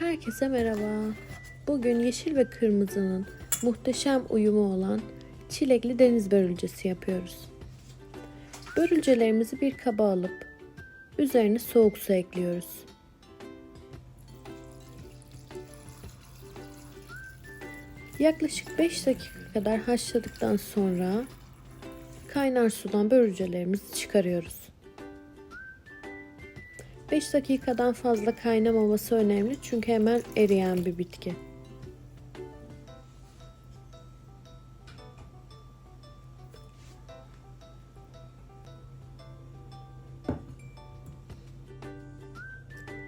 Herkese merhaba. Bugün yeşil ve kırmızının muhteşem uyumu olan çilekli deniz börülcesi yapıyoruz. Börülcelerimizi bir kaba alıp üzerine soğuk su ekliyoruz. Yaklaşık 5 dakika kadar haşladıktan sonra kaynar sudan börülcelerimizi çıkarıyoruz. 5 dakikadan fazla kaynamaması önemli çünkü hemen eriyen bir bitki.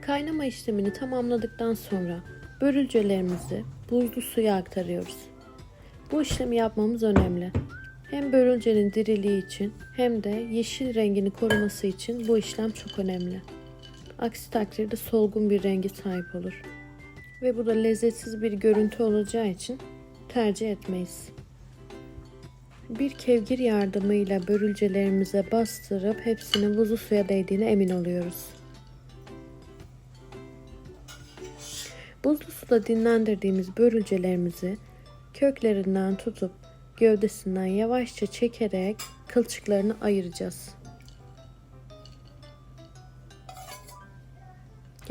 Kaynama işlemini tamamladıktan sonra börülcelerimizi buzlu suya aktarıyoruz. Bu işlemi yapmamız önemli. Hem börülcenin diriliği için hem de yeşil rengini koruması için bu işlem çok önemli. Aksi takdirde solgun bir rengi sahip olur. Ve bu da lezzetsiz bir görüntü olacağı için tercih etmeyiz. Bir kevgir yardımıyla börülcelerimize bastırıp hepsinin buzlu suya değdiğine emin oluyoruz. Buzlu suda dinlendirdiğimiz börülcelerimizi köklerinden tutup gövdesinden yavaşça çekerek kılçıklarını ayıracağız.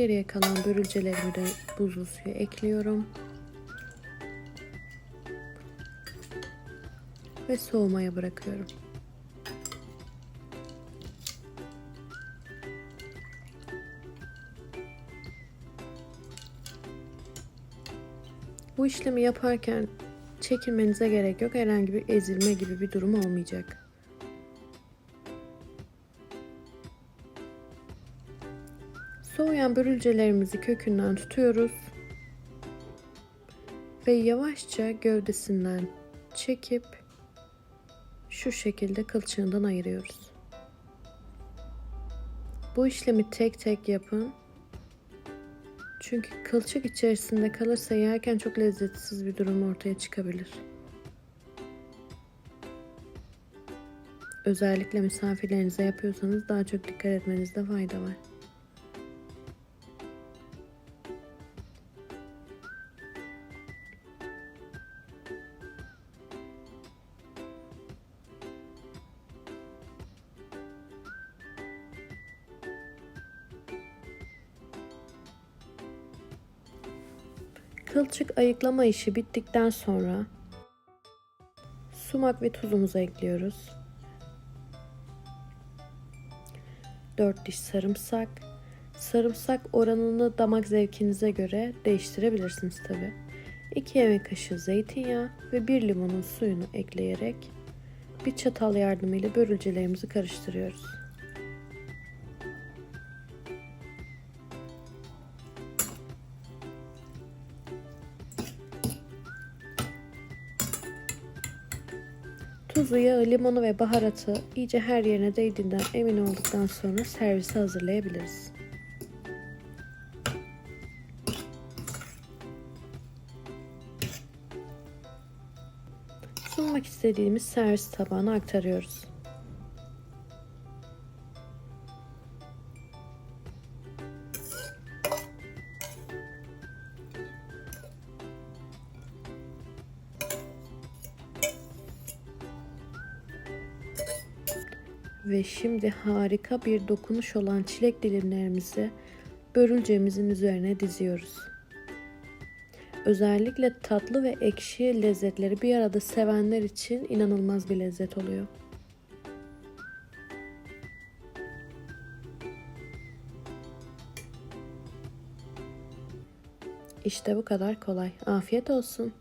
Geriye kalan börülcelerimi de buzlu suya ekliyorum. Ve soğumaya bırakıyorum. Bu işlemi yaparken çekinmenize gerek yok. Herhangi bir ezilme gibi bir durum olmayacak. Soğuyan börülcelerimizi kökünden tutuyoruz. Ve yavaşça gövdesinden çekip şu şekilde kılçığından ayırıyoruz. Bu işlemi tek tek yapın. Çünkü kılçık içerisinde kalırsa yerken çok lezzetsiz bir durum ortaya çıkabilir. Özellikle misafirlerinize yapıyorsanız daha çok dikkat etmenizde fayda var. Kılçık ayıklama işi bittikten sonra sumak ve tuzumuzu ekliyoruz. 4 diş sarımsak. Sarımsak oranını damak zevkinize göre değiştirebilirsiniz tabi. 2 yemek kaşığı zeytinyağı ve 1 limonun suyunu ekleyerek bir çatal yardımıyla börülcelerimizi karıştırıyoruz. Tuzu, yağı, limonu ve baharatı iyice her yerine değdiğinden emin olduktan sonra servise hazırlayabiliriz. Sunmak istediğimiz servis tabağına aktarıyoruz. Ve şimdi harika bir dokunuş olan çilek dilimlerimizi börülcemizin üzerine diziyoruz. Özellikle tatlı ve ekşi lezzetleri bir arada sevenler için inanılmaz bir lezzet oluyor. İşte bu kadar kolay. Afiyet olsun.